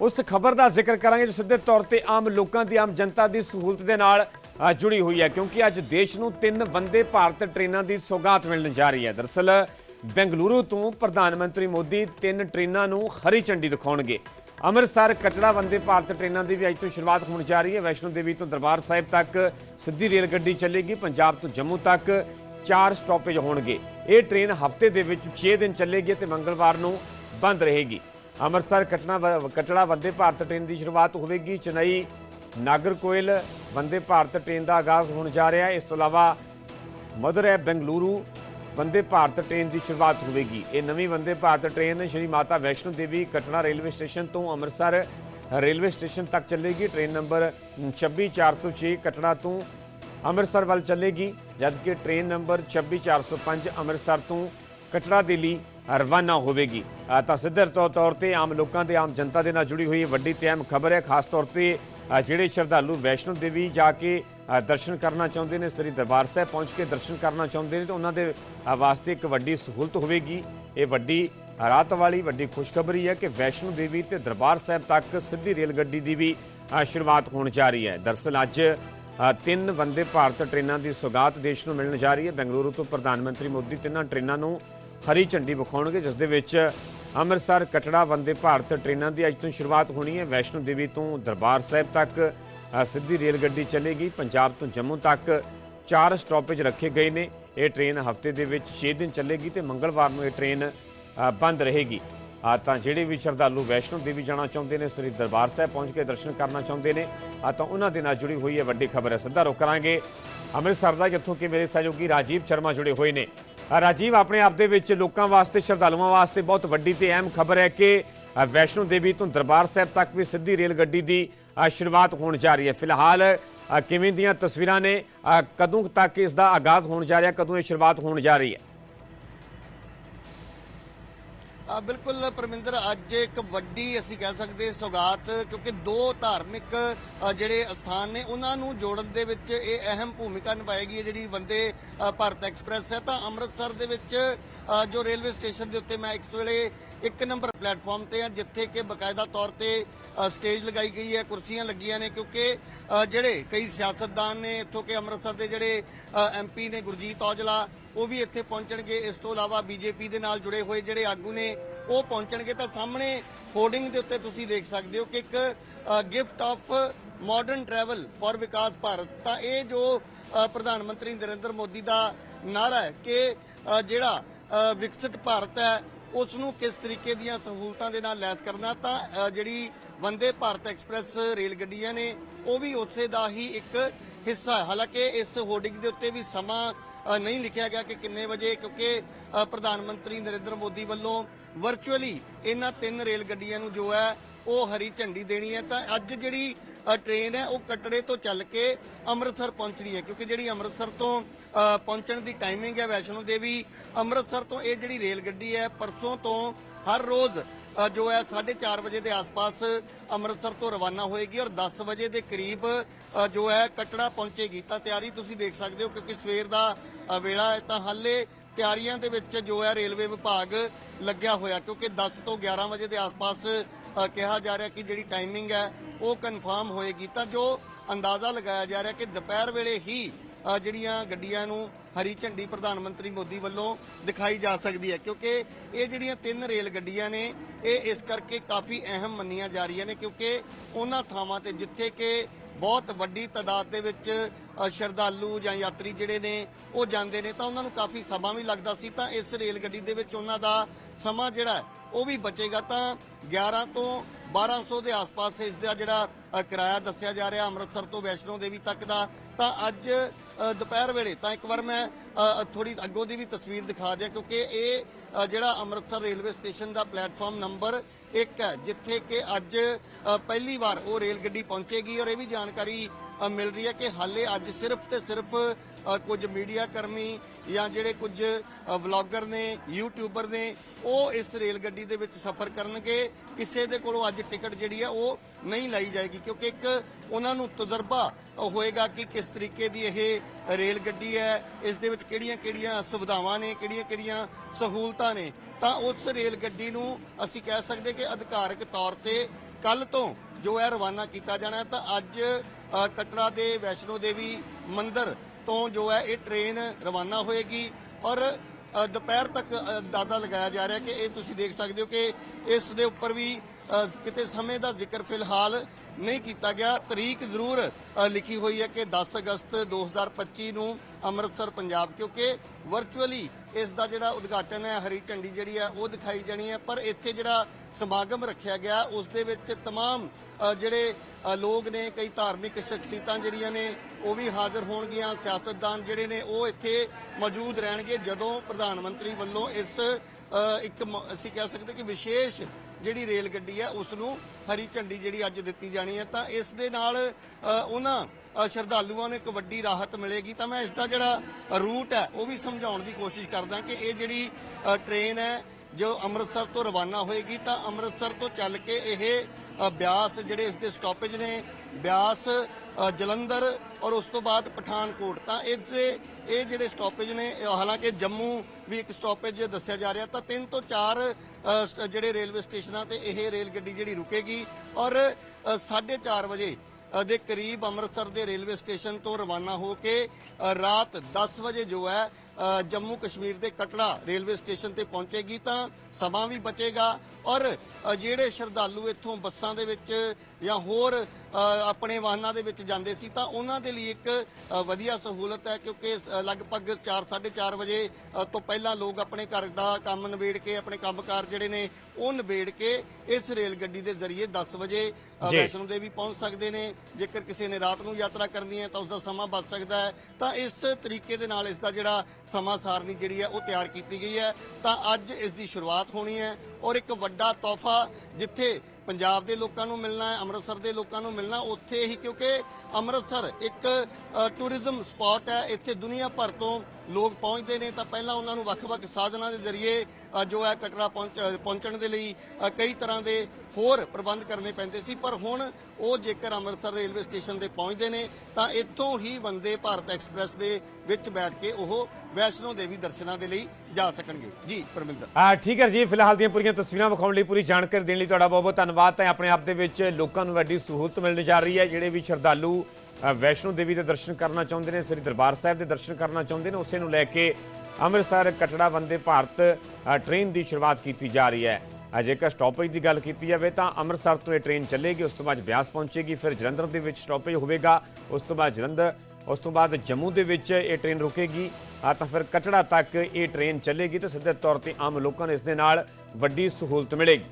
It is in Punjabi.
ਉਸ ਖਬਰ ਦਾ ਜ਼ਿਕਰ ਕਰਾਂਗੇ ਜੋ ਸਿੱਧੇ ਤੌਰ ਤੇ ਆਮ ਲੋਕਾਂ ਦੀ, ਆਮ ਜਨਤਾ ਦੀ ਸਹੂਲਤ ਦੇ ਨਾਲ ਜੁੜੀ ਹੋਈ ਹੈ। ਕਿਉਂਕਿ ਅੱਜ ਦੇਸ਼ ਨੂੰ ਤਿੰਨ ਵੰਦੇ ਭਾਰਤ ਟ੍ਰੇਨਾਂ ਦੀ ਸੌਗਾਤ ਮਿਲਣ ਜਾ ਰਹੀ ਹੈ। ਦਰਅਸਲ ਬੈਂਗਲੁਰੂ ਤੋਂ ਪ੍ਰਧਾਨ ਮੰਤਰੀ ਮੋਦੀ ਤਿੰਨ ਟ੍ਰੇਨਾਂ ਨੂੰ ਹਰੀ ਝੰਡੀ ਦਿਖਾਉਣਗੇ। ਅੰਮ੍ਰਿਤਸਰ ਕਟੜਾ ਵੰਦੇ ਭਾਰਤ ਟ੍ਰੇਨਾਂ ਦੀ ਵੀ ਅੱਜ ਤੋਂ ਸ਼ੁਰੂਆਤ ਹੋਣ ਜਾ ਰਹੀ ਹੈ। ਵੈਸ਼ਨੋ ਦੇਵੀ ਤੋਂ ਦਰਬਾਰ ਸਾਹਿਬ ਤੱਕ ਸਿੱਧੀ ਰੇਲ ਗੱਡੀ ਚੱਲੇਗੀ। ਪੰਜਾਬ ਤੋਂ ਜੰਮੂ ਤੱਕ ਚਾਰ ਸਟਾਪੇਜ ਹੋਣਗੇ। ਇਹ ਟ੍ਰੇਨ ਹਫ਼ਤੇ ਦੇ ਵਿੱਚ 6 ਦਿਨ ਚੱਲੇਗੀ ਤੇ ਮੰਗਲਵਾਰ ਨੂੰ ਬੰਦ ਰਹੇਗੀ। ਅੰਮ੍ਰਿਤਸਰ ਕਟਣਾ ਵ- ਕਟੜਾ ਵੰਦੇ ਭਾਰਤ ਟ੍ਰੇਨ ਦੀ ਸ਼ੁਰੂਆਤ ਹੋਵੇਗੀ। ਚੇਨਈ ਨਾਗਰਕੋਇਲ ਵੰਦੇ ਭਾਰਤ ਟ੍ਰੇਨ ਦਾ ਆਗਾਜ਼ ਹੋਣ ਜਾ ਰਿਹਾ ਹੈ। ਇਸ ਤੋਂ ਇਲਾਵਾ ਮਦੁਰੈ ਬੈਂਗਲੁਰੂ ਵੰਦੇ ਭਾਰਤ ਟ੍ਰੇਨ ਦੀ ਸ਼ੁਰੂਆਤ ਹੋਵੇਗੀ। ਇਹ ਨਵੀਂ Vande Bharat train Shri Mata Vaishno Devi Katra railway station ਤੋਂ ਅੰਮ੍ਰਿਤਸਰ ਰੇਲਵੇ ਸਟੇਸ਼ਨ ਤੱਕ ਚੱਲੇਗੀ। ਟ੍ਰੇਨ ਨੰਬਰ 26406 ਕਟੜਾ ਤੋਂ ਅੰਮ੍ਰਿਤਸਰ ਵੱਲ ਚੱਲੇਗੀ, ਜਦਕਿ ਟ੍ਰੇਨ ਨੰਬਰ 26405 ਅੰਮ੍ਰਿਤਸਰ ਤੋਂ ਕਟੜਾ ਦੇ ਲਈ ਰਵਾਨਾ ਹੋਵੇਗੀ। ਅ, ਤਾਂ ਸਿੱਧੇ ਤੌਰ ਤੌਰ ਤੇ ਆਮ ਲੋਕਾਂ ਦੇ ਆਮ ਜਨਤਾ ਦੇ ਨਾਲ ਜੁੜੀ ਹੋਈ ਇਹ ਵੱਡੀ ਤੇ ਅਹਿਮ ਖਬਰ ਹੈ। ਖਾਸ ਤੌਰ ਤੇ ਜਿਹੜੇ ਸ਼ਰਧਾਲੂ ਵੈਸ਼ਨੋ ਦੇਵੀ ਜਾ ਕੇ ਦਰਸ਼ਨ ਕਰਨਾ ਚਾਹੁੰਦੇ ਨੇ ਸ੍ਰੀ ਦਰਬਾਰ ਸਾਹਿਬ ਪਹੁੰਚ ਕੇ ਦਰਸ਼ਨ ਕਰਨਾ ਚਾਹੁੰਦੇ ਨੇ ਤਾਂ ਉਹਨਾਂ ਦੇ ਵਾਸਤੇ ਇੱਕ ਵੱਡੀ ਸਹੂਲਤ ਹੋਵੇਗੀ। ਇਹ ਵੱਡੀ ਰਾਤ ਵਾਲੀ ਵੱਡੀ ਖੁਸ਼ਖਬਰੀ ਹੈ ਕਿ ਵੈਸ਼ਨੋ ਦੇਵੀ ਤੇ ਦਰਬਾਰ ਸਾਹਿਬ ਤੱਕ ਸਿੱਧੀ ਰੇਲ ਗੱਡੀ ਦੀ ਵੀ ਸ਼ੁਰੂਆਤ ਹੋਣ ਜਾ ਰਹੀ ਹੈ। ਦਰਅਸਲ ਅੱਜ ਤਿੰਨ ਵੰਦੇ ਭਾਰਤ ਟ੍ਰੇਨਾਂ ਦੀ ਸੁਗਾਤ ਦੇਸ਼ ਨੂੰ ਮਿਲਣ ਜਾ ਰਹੀ ਹੈ। ਬੈਂਗਲੁਰੂ ਤੋਂ ਪ੍ਰਧਾਨ ਮੰਤਰੀ ਮੋਦੀ ਤਿੰਨਾਂ ਟ੍ਰੇਨਾਂ ਨੂੰ ਹਰੀ ਝੰਡੀ ਵਿਖਾਉਣਗੇ, ਜਿਸ ਦੇ ਵਿੱਚ ਅੰਮ੍ਰਿਤਸਰ, ਕਟੜਾ, ਵੰਦੇ ਭਾਰਤ ਟ੍ਰੇਨਾਂ ਦੀ ਅੱਜ ਤੋਂ ਸ਼ੁਰੂਆਤ ਹੋਣੀ ਹੈ। ਵੈਸ਼ਨੋ ਦੇਵੀ ਤੋਂ ਦਰਬਾਰ ਸਾਹਿਬ ਤੱਕ ਸਿੱਧੀ ਰੇਲ ਗੱਡੀ ਚੱਲੇਗੀ। ਪੰਜਾਬ ਤੋਂ ਜੰਮੂ ਤੱਕ ਚਾਰ ਸਟਾਪੇਜ ਰੱਖੇ ਗਏ ਨੇ। ਇਹ ਟ੍ਰੇਨ ਹਫ਼ਤੇ ਦੇ ਵਿੱਚ 6 ਦਿਨ ਚੱਲੇਗੀ ਤੇ ਮੰਗਲਵਾਰ ਨੂੰ ਇਹ ਟ੍ਰੇਨ ਬੰਦ ਰਹੇਗੀ। ਆ ਤਾਂ ਜਿਹੜੇ ਵੀ ਸ਼ਰਧਾਲੂ ਵੈਸ਼ਨੋ ਦੇਵੀ ਜਾਣਾ ਚਾਹੁੰਦੇ ਨੇ, ਸ੍ਰੀ ਦਰਬਾਰ ਸਾਹਿਬ ਪਹੁੰਚ ਕੇ ਦਰਸ਼ਨ ਕਰਨਾ ਚਾਹੁੰਦੇ ਨੇ ਆ ਤਾਂ ਉਹਨਾਂ ਦੇ ਨਾਲ ਜੁੜੀ ਹੋਈ ਹੈ ਵੱਡੀ ਖਬਰ ਹੈ। ਸਿੱਧਾ ਰੁਕ ਕਰਾਂਗੇ। ਅੰਮ੍ਰਿਤਸਰ ਦਾ ਜਿੱਥੋਂ ਕਿ ਮੇਰੇ ਸਹਿਯੋਗੀ ਰਾਜੀਵ ਸ਼ਰਮਾ ਜੁੜੇ ਹੋਏ ਨੇ। ਰਾਜੀਵ, ਆਪਣੇ ਆਪ ਦੇ ਵਿੱਚ ਲੋਕਾਂ ਵਾਸਤੇ, ਸ਼ਰਧਾਲੂਆਂ ਵਾਸਤੇ ਬਹੁਤ ਵੱਡੀ ਤੇ ਅਹਿਮ ਖਬਰ ਹੈ ਕਿ ਵੈਸ਼ਨੋ ਦੇਵੀ ਤੋਂ ਦਰਬਾਰ ਸਾਹਿਬ ਤੱਕ ਵੀ ਸਿੱਧੀ ਰੇਲ ਗੱਡੀ ਦੀ ਸ਼ੁਰੂਆਤ ਹੋਣ ਜਾ ਰਹੀ ਹੈ। ਫਿਲਹਾਲ ਕਿਵੇਂ ਦੀਆਂ ਤਸਵੀਰਾਂ ਨੇ ਕਦੋਂ ਤੱਕ ਇਸ ਦਾ ਆਗਾਜ਼ ਹੋਣ ਜਾ ਰਿਹਾ, ਕਦੋਂ ਇਹ ਸ਼ੁਰੂਆਤ ਹੋਣ ਜਾ ਰਹੀ ਹੈ? ਬਿਲਕੁਲ ਪਰਮਿੰਦਰ, ਅੱਜ ਇੱਕ ਵੱਡੀ ਅਸੀਂ ਕਹਿ ਸਕਦੇ ਸੌਗਾਤ, ਕਿਉਂਕਿ ਦੋ ਧਾਰਮਿਕ ਜਿਹੜੇ ਸਥਾਨ ਨੇ, ਉਹਨਾਂ ਨੂੰ ਜੋੜਨ ਦੇ ਵਿੱਚ ਇਹ ਅਹਿਮ ਭੂਮਿਕਾ ਨਿਭਾਏਗੀ ਇਹ ਜਿਹੜੀ ਵੰਦੇ ਭਾਰਤ ਐਕਸਪ੍ਰੈਸ ਹੈ। ਤਾਂ ਅੰਮ੍ਰਿਤਸਰ ਦੇ ਵਿੱਚ ਜੋ ਰੇਲਵੇ ਸਟੇਸ਼ਨ ਦੇ ਉੱਤੇ ਮੈਂ ਇਸ ਵੇਲੇ ਇੱਕ ਨੰਬਰ ਪਲੇਟਫਾਰਮ ਤੇ ਆ ਜਿੱਥੇ ਕਿ ਬਕਾਇਦਾ ਤੌਰ ਤੇ ਸਟੇਜ ਲਗਾਈ ਗਈ ਹੈ, ਕੁਰਸੀਆਂ ਲੱਗੀਆਂ ਨੇ, ਕਿਉਂਕਿ ਜਿਹੜੇ ਕਈ ਸਿਆਸਤਦਾਨ ਨੇ, ਇੱਥੋਂ ਕਿ ਅੰਮ੍ਰਿਤਸਰ ਦੇ ਜਿਹੜੇ ਐਮਪੀ ਨੇ ਗੁਰਜੀਤ ਔਜਲਾ ਉਹ ਵੀ ਇੱਥੇ ਪਹੁੰਚਣਗੇ। ਇਸ ਤੋਂ ਇਲਾਵਾ ਬੀਜੇਪੀ ਦੇ ਨਾਲ ਜੁੜੇ ਹੋਏ ਜਿਹੜੇ ਆਗੂ ਨੇ, ਉਹ ਪਹੁੰਚਣਗੇ। ਤਾਂ ਸਾਹਮਣੇ ਹੋਰਡਿੰਗ ਦੇ ਉੱਤੇ ਤੁਸੀਂ ਦੇਖ ਸਕਦੇ ਹੋ ਕਿ ਇੱਕ gift of modern travel for Vikas Bharat. ਤਾਂ ਇਹ ਜੋ ਪ੍ਰਧਾਨ ਮੰਤਰੀ ਨਰਿੰਦਰ ਮੋਦੀ ਦਾ ਨਾਰਾ ਹੈ ਕਿ ਜਿਹੜਾ ਵਿਕਸਿਤ ਭਾਰਤ ਹੈ ਉਸ ਨੂੰ ਕਿਸ ਤਰੀਕੇ ਦੀਆਂ ਸਹੂਲਤਾਂ ਦੇ ਨਾਲ ਲੈਸ ਕਰਨਾ, ਤਾਂ ਜਿਹੜੀ ਵੰਦੇ ਭਾਰਤ ਐਕਸਪ੍ਰੈਸ ਰੇਲ ਗੱਡੀਆਂ ਨੇ, ਉਹ ਵੀ ਉਸੇ ਦਾ ਹੀ ਇੱਕ ਹਿੱਸਾ ਹਾਲਾਂਕਿ ਇਸ ਹੋਰਡਿੰਗ ਦੇ ਉੱਤੇ ਵੀ ਸਮਾਂ ਨਹੀਂ ਲਿਖਿਆ ਗਿਆ ਕਿ ਕਿੰਨੇ ਵਜੇ ਕਿਉਂਕਿ ਪ੍ਰਧਾਨ ਮੰਤਰੀ ਨਰਿੰਦਰ ਮੋਦੀ ਵੱਲੋਂ ਵਰਚੁਅਲੀ ਇਹਨਾਂ ਤਿੰਨ ਰੇਲ ਗੱਡੀਆਂ ਨੂੰ ਜੋ ਹੈ ਉਹ ਹਰੀ ਝੰਡੀ ਦੇਣੀ ਹੈ। ਤਾਂ ਅੱਜ ਜਿਹੜੀ ਅ, ਟ੍ਰੇਨ ਹੈ ਉਹ ਕਟੜੇ ਤੋਂ ਚੱਲ ਕੇ ਅੰਮ੍ਰਿਤਸਰ ਪਹੁੰਚਣੀ ਹੈ ਕਿਉਂਕਿ ਜਿਹੜੀ ਅੰਮ੍ਰਿਤਸਰ ਤੋਂ ਪਹੁੰਚਣ ਦੀ ਟਾਈਮਿੰਗ ਹੈ ਵੈਸ਼ਨੋ ਦੇਵੀ ਅੰਮ੍ਰਿਤਸਰ ਤੋਂ ਇਹ ਜਿਹੜੀ ਰੇਲ ਗੱਡੀ ਹੈ ਪਰਸੋਂ ਤੋਂ ਹਰ ਰੋਜ਼ ਜੋ ਹੈ 4:30 ਵਜੇ ਦੇ ਆਸ-ਪਾਸ ਅੰਮ੍ਰਿਤਸਰ ਤੋਂ ਰਵਾਨਾ ਹੋਏਗੀ ਔਰ 10 ਵਜੇ ਦੇ ਕਰੀਬ ਜੋ ਹੈ ਕਟੜਾ ਪਹੁੰਚੇਗੀ। ਤਾਂ ਤਿਆਰੀ ਤੁਸੀਂ ਦੇਖ ਸਕਦੇ ਹੋ ਕਿਉਂਕਿ ਸਵੇਰ ਦਾ ਵੇਲਾ ਹੈ ਤਾਂ ਹਾਲੇ ਤਿਆਰੀਆਂ ਦੇ ਵਿੱਚ ਜੋ ਹੈ ਰੇਲਵੇ ਵਿਭਾਗ ਲੱਗਿਆ ਹੋਇਆ ਕਿਉਂਕਿ 10 ਤੋਂ 11 ਵਜੇ ਦੇ ਆਸ-ਪਾਸ ਕਿਹਾ ਜਾ ਰਿਹਾ ਕਿ ਜਿਹੜੀ ਟਾਈਮਿੰਗ ਹੈ ਉਹ ਕਨਫਰਮ ਹੋਏਗੀ। ਤਾਂ ਜੋ ਅੰਦਾਜ਼ਾ ਲਗਾਇਆ ਜਾ ਰਿਹਾ ਕਿ ਦੁਪਹਿਰ ਵੇਲੇ ਹੀ ਜਿਹੜੀਆਂ ਗੱਡੀਆਂ ਨੂੰ ਹਰੀ ਝੰਡੀ ਪ੍ਰਧਾਨ ਮੰਤਰੀ ਮੋਦੀ ਵੱਲੋਂ ਦਿਖਾਈ ਜਾ ਸਕਦੀ ਹੈ। ਕਿਉਂਕਿ ਇਹ ਜਿਹੜੀਆਂ ਤਿੰਨ ਰੇਲ ਗੱਡੀਆਂ ਨੇ, ਇਹ ਇਸ ਕਰਕੇ ਕਾਫੀ ਅਹਿਮ ਮੰਨੀਆਂ ਜਾ ਰਹੀਆਂ ਨੇ ਕਿਉਂਕਿ ਉਹਨਾਂ ਥਾਵਾਂ ਤੇ ਜਿੱਥੇ ਕਿ ਬਹੁਤ ਵੱਡੀ ਤਾਦਾਦ ਦੇ ਵਿੱਚ ਸ਼ਰਧਾਲੂ ਜਾਂ ਯਾਤਰੀ ਜਿਹੜੇ ਨੇ, ਉਹ ਜਾਂਦੇ ਨੇ, ਤਾਂ ਉਹਨਾਂ ਨੂੰ ਕਾਫੀ ਸਮਾਂ ਵੀ ਲੱਗਦਾ ਸੀ। ਤਾਂ ਇਸ ਰੇਲ ਗੱਡੀ ਦੇ ਵਿੱਚ ਉਹਨਾਂ ਦਾ ਸਮਾਂ ਜਿਹੜਾ ਉਹ ਵੀ ਬਚੇਗਾ ਤਾਂ 11 ਤੋਂ 1200 ਦੇ ਆਸ-ਪਾਸ ਇਸ ਦਾ ਜਿਹੜਾ ਕਿਰਾਇਆ ਦੱਸਿਆ ਜਾ ਰਿਹਾ ਅੰਮ੍ਰਿਤਸਰ ਤੋਂ ਵੈਸ਼ਨੋ ਦੇਵੀ ਤੱਕ ਦਾ। ਤਾਂ ਅੱਜ ਦੁਪਹਿਰ ਵੇਲੇ, ਤਾਂ ਇੱਕ ਵਾਰ ਮੈਂ ਥੋੜੀ ਅੱਗੋਂ ਦੀ ਵੀ ਤਸਵੀਰ ਦਿਖਾ ਦਿਆਂ ਕਿਉਂਕਿ ਇਹ ਜਿਹੜਾ ਅੰਮ੍ਰਿਤਸਰ ਰੇਲਵੇ ਸਟੇਸ਼ਨ ਦਾ ਪਲੇਟਫਾਰਮ ਨੰਬਰ ਇੱਕ ਹੈ, ਜਿੱਥੇ ਕਿ ਅੱਜ ਪਹਿਲੀ ਵਾਰ ਉਹ ਰੇਲ ਗੱਡੀ ਪਹੁੰਚੇਗੀ ਔਰ ਇਹ ਵੀ ਜਾਣਕਾਰੀ ਮਿਲ ਰਹੀ ਹੈ ਕਿ ਹਾਲੇ ਅੱਜ ਸਿਰਫ ਤੇ ਸਿਰਫ ਕੁਝ ਮੀਡੀਆ ਕਰਮੀ ਜਾਂ ਜਿਹੜੇ ਕੁਝ ਵਲੌਗਰ ਨੇ, ਯੂਟਿਊਬਰ ਨੇ, ਉਹ ਇਸ ਰੇਲ ਗੱਡੀ ਦੇ ਵਿੱਚ ਸਫ਼ਰ ਕਰਨਗੇ। ਕਿਸੇ ਦੇ ਕੋਲੋਂ ਅੱਜ ਟਿਕਟ ਜਿਹੜੀ ਹੈ ਉਹ ਨਹੀਂ ਲਈ ਜਾਏਗੀ ਕਿਉਂਕਿ ਇੱਕ ਉਹਨਾਂ ਨੂੰ ਤਜਰਬਾ ਹੋਏਗਾ ਕਿ ਕਿਸ ਤਰੀਕੇ ਦੀ ਇਹ ਰੇਲ ਗੱਡੀ ਹੈ, ਇਸ ਦੇ ਵਿੱਚ ਕਿਹੜੀਆਂ-ਕਿਹੜੀਆਂ ਸੁਵਿਧਾਵਾਂ ਨੇ, ਕਿਹੜੀਆਂ-ਕਿਹੜੀਆਂ ਸਹੂਲਤਾਂ ਨੇ। ਤਾਂ ਉਸ ਰੇਲ ਗੱਡੀ ਨੂੰ ਅਸੀਂ ਕਹਿ ਸਕਦੇ ਕਿ ਅਧਿਕਾਰਕ ਤੌਰ ਤੇ ਕੱਲ ਤੋਂ ਜੋ ਹੈ ਰਵਾਨਾ ਕੀਤਾ ਜਾਣਾ ਤਾਂ ਅੱਜ ਕਟਰਾ ਦੇ ਵੈਸ਼ਨੋ ਦੇਵੀ ਮੰਦਿਰ ਤੋਂ ਜੋ ਹੈ ਇਹ ਟ੍ਰੇਨ ਰਵਾਨਾ ਹੋਏਗੀ ਔਰ ਦੁਪਹਿਰ ਤੱਕ ਅ, ਅੰਦਾਜ਼ਾ ਲਗਾਇਆ ਜਾ ਰਿਹਾ ਕਿ ਇਹ ਤੁਸੀਂ ਦੇਖ ਸਕਦੇ ਹੋ ਕਿ ਇਸ ਦੇ ਉੱਪਰ ਵੀ ਕਿਤੇ ਸਮੇਂ ਦਾ ਜ਼ਿਕਰ ਫਿਲਹਾਲ ਨਹੀਂ ਕੀਤਾ ਗਿਆ ਤਰੀਕ ਜ਼ਰੂਰ ਅ, ਲਿਖੀ ਹੋਈ ਹੈ ਕਿ 10 ਅਗਸਤ 2025 ਨੂੰ ਅੰਮ੍ਰਿਤਸਰ ਪੰਜਾਬ ਕਿਉਂਕਿ ਵਰਚੁਅਲੀ ਇਸ ਦਾ ਜਿਹੜਾ ਉਦਘਾਟਨ ਹੈ ਹਰੀ ਝੰਡੀ ਜਿਹੜੀ ਹੈ ਉਹ ਦਿਖਾਈ ਜਾਣੀ ਹੈ ਪਰ ਇੱਥੇ ਜਿਹੜਾ ਸਮਾਗਮ ਰੱਖਿਆ ਗਿਆ ਉਸ ਦੇ ਵਿੱਚ तमाम ਅ, ਜਿਹੜੇ ਅ, ਲੋਕ ਨੇ ਕਈ ਧਾਰਮਿਕ ਸ਼ਖਸੀਅਤਾਂ ਜਿਹੜੀਆਂ ਨੇ ਉਹ ਵੀ ਹਾਜ਼ਰ ਹੋਣਗੀਆਂ ਸਿਆਸਤਦਾਨ ਜਿਹੜੇ ਨੇ ਉਹ ਇੱਥੇ ਮੌਜੂਦ ਰਹਿਣਗੇ ਜਦੋਂ ਪ੍ਰਧਾਨ ਮੰਤਰੀ ਵੱਲੋਂ ਇਸ ਅ, ਇੱਕ ਮ- ਅਸੀਂ ਕਹਿ ਸਕਦੇ ਕਿ ਵਿਸ਼ੇਸ਼ ਜਿਹੜੀ ਰੇਲ ਗੱਡੀ ਹੈ ਉਸ ਨੂੰ ਹਰੀ ਝੰਡੀ ਜਿਹੜੀ ਅੱਜ ਦਿੱਤੀ ਜਾਣੀ ਹੈ ਤਾਂ ਇਸ ਦੇ ਨਾਲ ਉਹਨਾਂ ਸ਼ਰਧਾਲੂਆਂ ਨੂੰ ਇੱਕ ਵੱਡੀ ਰਾਹਤ ਮਿਲੇਗੀ। ਤਾਂ ਮੈਂ ਇਸ ਦਾ ਜਿਹੜਾ ਰੂਟ ਹੈ ਉਹ ਵੀ ਸਮਝਾਉਣ ਦੀ ਕੋਸ਼ਿਸ਼ ਕਰਦਾ ਕਿ ਇਹ ਜਿਹੜੀ ਅ, ਟ੍ਰੇਨ ਹੈ ਜੋ ਅੰਮ੍ਰਿਤਸਰ ਤੋਂ ਰਵਾਨਾ ਹੋਏਗੀ ਤਾਂ ਅੰਮ੍ਰਿਤਸਰ ਤੋਂ ਚੱਲ ਕੇ ਇਹ ਬਿਆਸ ਜਿਹੜੇ ਇਸ ਦੇ ਸਟਾਪੇਜ ਨੇ ਬਿਆਸ ਜਲੰਧਰ ਔਰ ਉਸ ਤੋਂ ਬਾਅਦ ਪਠਾਨਕੋਟ। ਤਾਂ ਇਸ ਦੇ ਇਹ ਜਿਹੜੇ ਸਟਾਪੇਜ ਨੇ ਹਾਲਾਂਕਿ ਜੰਮੂ ਵੀ ਇੱਕ ਸਟਾਪੇਜ ਦੱਸਿਆ ਜਾ ਰਿਹਾ। ਤਾਂ ਤਿੰਨ ਤੋਂ ਚਾਰ ਅ, ਜਿਹੜੇ ਰੇਲਵੇ ਸਟੇਸ਼ਨਾਂ ਤੇ ਇਹ ਰੇਲ ਗੱਡੀ ਜਿਹੜੀ ਰੁਕੇਗੀ। ਔਰ 4:30 ਵਜੇ ਦੇ ਕਰੀਬ ਅੰਮ੍ਰਿਤਸਰ ਦੇ ਰੇਲਵੇ ਸਟੇਸ਼ਨ ਤੋਂ ਰਵਾਨਾ ਹੋ ਕੇ ਰਾਤ 10 ਵਜੇ ਜੋ ਹੈ ਜੰਮੂ ਕਸ਼ਮੀਰ ਦੇ ਕਟੜਾ ਰੇਲਵੇ ਸਟੇਸ਼ਨ ਤੇ ਪਹੁੰਚੇਗੀ ਤਾਂ ਸਮਾਂ ਵੀ ਬਚੇਗਾ ਔਰ ਜਿਹੜੇ ਸ਼ਰਧਾਲੂ ਇੱਥੋਂ ਬੱਸਾਂ ਦੇ ਵਿੱਚ ਜਾਂ ਹੋਰ ਆਪਣੇ ਵਾਹਨਾਂ ਦੇ ਵਿੱਚ ਜਾਂਦੇ ਸੀ ਤਾਂ ਉਹਨਾਂ ਦੇ ਲਈ ਇੱਕ ਵਧੀਆ ਸਹੂਲਤ ਹੈ ਕਿਉਂਕਿ ਲਗਭਗ 4:30 ਵਜੇ ਤੋਂ ਪਹਿਲਾਂ ਲੋਕ ਆਪਣੇ ਘਰ ਦਾ ਕੰਮ ਨਿਬੇੜ ਕੇ ਆਪਣੇ ਕੰਮਕਾਰ ਜਿਹੜੇ ਨੇ ਉਹ ਨਿਬੇੜ ਕੇ ਇਸ ਰੇਲ ਗੱਡੀ ਦੇ ਜ਼ਰੀਏ 10 ਵਜੇ। ਵੈਸ਼ਨੋ ਦੇਵੀ ਪਹੁੰਚ ਸਕਦੇ ਨੇ ਜੇਕਰ ਕਿਸੇ ਨੇ ਰਾਤ ਨੂੰ ਯਾਤਰਾ ਕਰਨੀ ਹੈ ਤਾਂ ਉਸ ਦਾ ਸਮਾਂ ਬਚ ਸਕਦਾ ਹੈ ਤਾਂ ਇਸ ਤਰੀਕੇ ਦੇ ਨਾਲ ਇਸ ਦਾ ਜਿਹੜਾ ਸਮਾਂ ਸਾਰਣੀ ਜਿਹੜੀ ਹੈ ਉਹ ਤਿਆਰ ਕੀਤੀ ਗਈ ਹੈ। ਤਾਂ ਅੱਜ ਇਸ ਦੀ ਸ਼ੁਰੂਆਤ ਹੋਣੀ ਹੈ ਔਰ ਇੱਕ ਵੱਡਾ ਤੋਹਫਾ ਜਿੱਥੇ ਪੰਜਾਬ ਦੇ ਲੋਕਾਂ ਨੂੰ ਮਿਲਣਾ ਹੈ, ਅੰਮ੍ਰਿਤਸਰ ਦੇ ਲੋਕਾਂ ਨੂੰ ਮਿਲਣਾ, ਉੱਥੇ ਹੀ ਕਿਉਂਕਿ ਅੰਮ੍ਰਿਤਸਰ ਇੱਕ ਟੂਰਿਜ਼ਮ ਸਪਾਟ ਹੈ। ਇੱਥੇ ਦੁਨੀਆ ਭਰ ਤੋਂ ਲੋਕ ਪਹੁੰਚਦੇ ਨੇ, ਤਾਂ ਪਹਿਲਾਂ ਉਹਨਾਂ ਨੂੰ ਵੱਖ-ਵੱਖ ਸਾਧਨਾਂ ਦੇ ਜ਼ਰੀਏ ਜੋ ਹੈ ਕਟਰਾ ਪਹੁੰਚ- ਪਹੁੰਚਣ ਦੇ ਲਈ ਕਈ ਤਰ੍ਹਾਂ ਦੇ ਹੋਰ ਪ੍ਰਬੰਧ ਕਰਨੇ ਪੈਂਦੇ ਸੀ, ਪਰ ਹੁਣ ਉਹ ਜੇਕਰ ਅੰਮ੍ਰਿਤਸਰ ਰੇਲਵੇ ਸਟੇਸ਼ਨ ਤੇ ਪਹੁੰਚਦੇ ਨੇ, ਤਾਂ ਇੱਥੋਂ ਹੀ ਵੰਦੇ ਭਾਰਤ ਐਕਸਪ੍ਰੈਸ ਦੇ ਵਿੱਚ ਬੈਠ ਕੇ ਉਹ ਵੈਸ਼ਨੋ ਦੇਵੀ ਦਰਸ਼ਨਾਂ ਦੇ ਲਈ ਜਾ ਸਕਣਗੇ। ਜੀ, ਪਰਮਿੰਦਰ। ਆ ਠੀਕ ਹੈ ਜੀ, ਫਿਲਹਾਲ ਦੀਆਂ ਪੂਰੀਆਂ ਤਸਵੀਰਾਂ ਵਿਖਾਉਣ ਲਈ ਪੂਰੀ ਜਾਣਕਾਰੀ ਦੇਣ ਲਈ ਤੁਹਾਡਾ ਬਹੁਤ ਬਹੁਤ ਧੰਨਵਾਦ। ਤਾਂ ਆਪਣੇ ਆਪ ਦੇ ਵਿੱਚ ਲੋਕਾਂ ਨੂੰ ਵੱਡੀ ਸਹੂਲਤ ਮਿਲਣ ਜਾ ਰਹੀ ਹੈ, ਜਿਹੜੇ ਵੀ ਸ਼ਰਧਾਲੂ ਵੈਸ਼ਨੋ ਦੇਵੀ ਦੇ ਦਰਸ਼ਨ ਕਰਨਾ ਚਾਹੁੰਦੇ ਨੇ ਸ੍ਰੀ ਦਰਬਾਰ ਸਾਹਿਬ ਦੇ ਦਰਸ਼ਨ ਕਰਨਾ ਚਾਹੁੰਦੇ ਨੇ ਉਸੇ ਨੂੰ ਲੈ ਕੇ ਅੰਮ੍ਰਿਤਸਰ ਕਟੜਾ ਵੰਦੇ ਭਾਰਤ ਅ, ਟ੍ਰੇਨ ਦੀ ਸ਼ੁਰੂਆਤ ਕੀਤੀ ਜਾ ਰਹੀ ਹੈ। ਜੇਕਰ ਸਟਾਪੇਜ ਦੀ ਗੱਲ ਕੀਤੀ ਜਾਵੇ ਤਾਂ ਅੰਮ੍ਰਿਤਸਰ ਤੋਂ ਇਹ ਟ੍ਰੇਨ ਚੱਲੇਗੀ ਉਸ ਤੋਂ ਬਾਅਦ ਬਿਆਸ ਪਹੁੰਚੇਗੀ ਫਿਰ ਜਲੰਧਰ ਦੇ ਵਿੱਚ ਸਟਾਪੇਜ ਹੋਵੇਗਾ ਉਸ ਤੋਂ ਬਾਅਦ ਜਲੰਧਰ ਉਸ ਤੋਂ ਬਾਅਦ ਜੰਮੂ ਦੇ ਵਿੱਚ ਇਹ ਟ੍ਰੇਨ ਰੁਕੇਗੀ। ਆ ਤਾਂ ਫਿਰ ਕਟੜਾ ਤੱਕ ਇਹ ਟ੍ਰੇਨ ਚੱਲੇਗੀ ਤੇ ਸਿੱਧੇ ਤੌਰ ਤੇ ਆਮ ਲੋਕਾਂ ਨੂੰ ਇਸ ਦੇ ਨਾਲ ਵੱਡੀ ਸਹੂਲਤ ਮਿਲੇਗੀ।